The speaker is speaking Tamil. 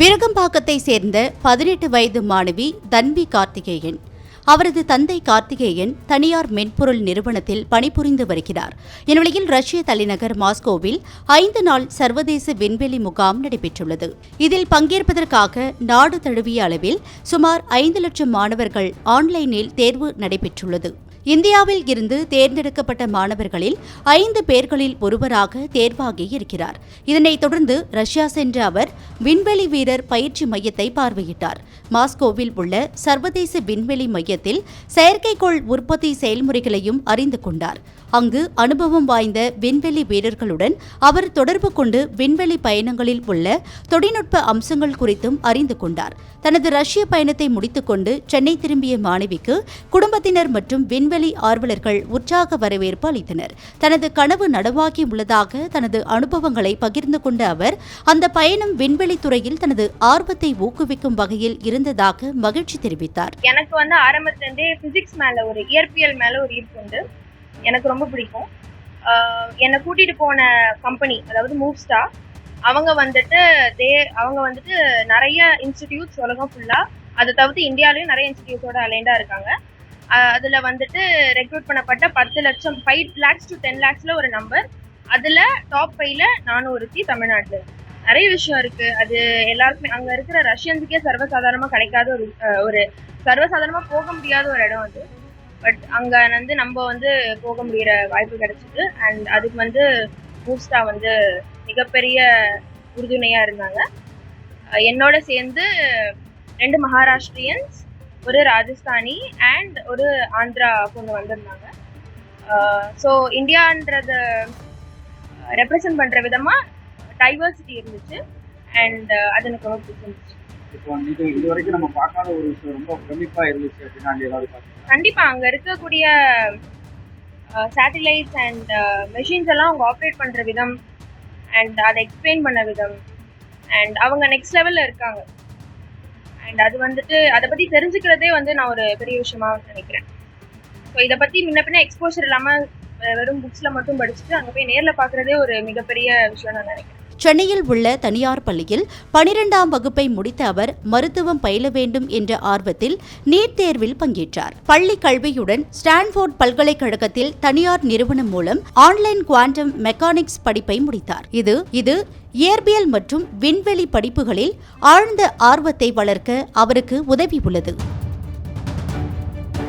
விருகம்பாக்கத்தை சேர்ந்த பதினெட்டு வயது மாணவி தன்வி கார்த்திகேயன். அவரது தந்தை கார்த்திகேயன் தனியார் மென்பொருள் நிறுவனத்தில் பணிபுரிந்து வருகிறார். இந்நிலையில் ரஷ்ய தலைநகர் மாஸ்கோவில் ஐந்து நாள் சர்வதேச விண்வெளி முகாம் நடைபெற்றுள்ளது. இதில் பங்கேற்பதற்காக நாடு தழுவிய அளவில் சுமார் ஐந்து லட்சம் மாணவர்கள் ஆன்லைனில் தேர்வு நடைபெற்றுள்ளது. இந்தியாவில் இருந்து தேர்ந்தெடுக்கப்பட்ட மாணவர்களில் ஐந்து பேர்களில் ஒருவராக தேர்வாகி இருக்கிறார். இதனைத் தொடர்ந்து ரஷ்யா சென்ற அவர் விண்வெளி வீரர் பயிற்சி மையத்தை பார்வையிட்டார். மாஸ்கோவில் உள்ள சர்வதேச விண்வெளி மையத்தில் செயற்கைக்கோள் உற்பத்தி செயல்முறைகளையும் அறிந்து கொண்டார். அங்கு அனுபவம் வாய்ந்த விண்வெளி வீரர்களுடன் அவர் தொடர்பு கொண்டு விண்வெளி பயணங்களில் உள்ள தொழில்நுட்ப அம்சங்கள் குறித்தும் அறிந்து கொண்டார். தனது ரஷ்ய பயணத்தை முடித்துக்கொண்டு சென்னை திரும்பிய மாணவிக்கு குடும்பத்தினர் மற்றும் விண்வெளி ஆர்வலர்கள் உற்சாக வரவேற்பு அளித்தனர். தனது கனவு நனவாகி உள்ளதாக தனது அனுபவங்களை பகிர்ந்து கொண்ட அவர் அந்த பயணம் விண்வெளி துறையில் தனது ஆர்வத்தை ஊக்குவிக்கும் வகையில் இருந்ததாக மகிழ்ச்சி தெரிவித்தார். எனக்கு வந்து ஆரம்பத்திலிருந்தே பிசிக்ஸ் மேல ஒரு இயற்பியல் மேல ஒரு ஈர்ப்பு உண்டு. எனக்கு ரொம்ப பிடிக்கும். ஆஹ் என்னை கூட்டிட்டு போன கம்பெனி அதாவது மூவ்ஸ்டா அவங்க வந்துட்டு தே அவங்க வந்துட்டு நிறைய இன்ஸ்டிடியூட்ஸ் உலகம் ஃபுல்லாக அதை தவிர்த்து இந்தியாவிலையும் நிறைய இன்ஸ்டிடியூட்ஸோட அலைண்டாக இருக்காங்க. அதில் வந்துட்டு ரெக்ரூட் பண்ணப்பட்ட பத்து லட்சம் ஃபைவ் லேக்ஸ் டு டென் லேக்ஸில் ஒரு நம்பர் அதில் டாப் ஃபைவ்ல நானும் ஒருத்தி தமிழ்நாட்டில். நிறைய விஷயம் இருக்குது அது எல்லாருக்குமே அங்கே இருக்கிற ரஷ்யன்ஸுக்கே சர்வசாதாரணமா கிடைக்காத ஒரு ஒரு சர்வசாதாரணமா போக முடியாத ஒரு இடம் அது. பட் அங்கே வந்து நம்ம வந்து போக முடியிற வாய்ப்பு கிடைச்சிது. அண்ட் அதுக்கு வந்து மூஸ்டா வந்து மிகப்பெரிய உறுதுணையாக இருந்தாங்க. என்னோட சேர்ந்து ரெண்டு மகாராஷ்டிரியன்ஸ் ஒரு ராஜஸ்தானி அண்ட் ஒரு ஆந்திரா பொண்ணு வந்திருந்தாங்க. ஸோ இந்தியான்றத ரெப்ரசன்ட் பண்ணுற விதமாக டைவர்சிட்டி இருந்துச்சு. அண்ட் அது எனக்கு ரொம்ப பிடிச்சிருந்துச்சு. இப்போ இது இது வரைக்கும் நம்ம பார்க்காத ஒரு விஷயம் ரொம்ப பிரமிப்பா இருந்துச்சு அப்படின்னா ஏதாவது கண்டிப்பா அங்க இருக்கக்கூடிய சேட்டிலைட்ஸ் அண்ட் மெஷின்ஸ் எல்லாம் அவங்க ஆப்ரேட் பண்ற விதம் அண்ட் அதை எக்ஸ்பிளைன் பண்ண விதம். அண்ட் அவங்க நெக்ஸ்ட் லெவல்ல இருக்காங்க. அண்ட் அது வந்துட்டு அதை பத்தி தெரிஞ்சுக்கிறதே வந்து நான் ஒரு பெரிய விஷயமா நினைக்கிறேன். ஸோ இதை பத்தி முன்ன பின்ன எக்ஸ்போஷர் இல்லாம வெறும் புக்ஸ்ல மட்டும் படிச்சுட்டு அங்க போய் நேர்ல பாக்குறதே ஒரு மிகப்பெரிய விஷயம் நான் நினைக்கிறேன். சென்னையில் உள்ள தனியார் பள்ளியில் பனிரெண்டாம் வகுப்பை முடித்த அவர் மருத்துவம் பயில வேண்டும் என்ற ஆர்வத்தில் நீட் தேர்வில் பங்கேற்றார். பள்ளி கல்வியுடன் ஸ்டான்ஃபோர்ட் பல்கலைக்கழகத்தில் தனியார் நிறுவனம் மூலம் ஆன்லைன் குவாண்டம் மெக்கானிக்ஸ் படிப்பை முடித்தார். இது இது இயற்பியல் மற்றும் விண்வெளி படிப்புகளில் ஆழ்ந்த ஆர்வத்தை வளர்க்க அவருக்கு உதவி உள்ளது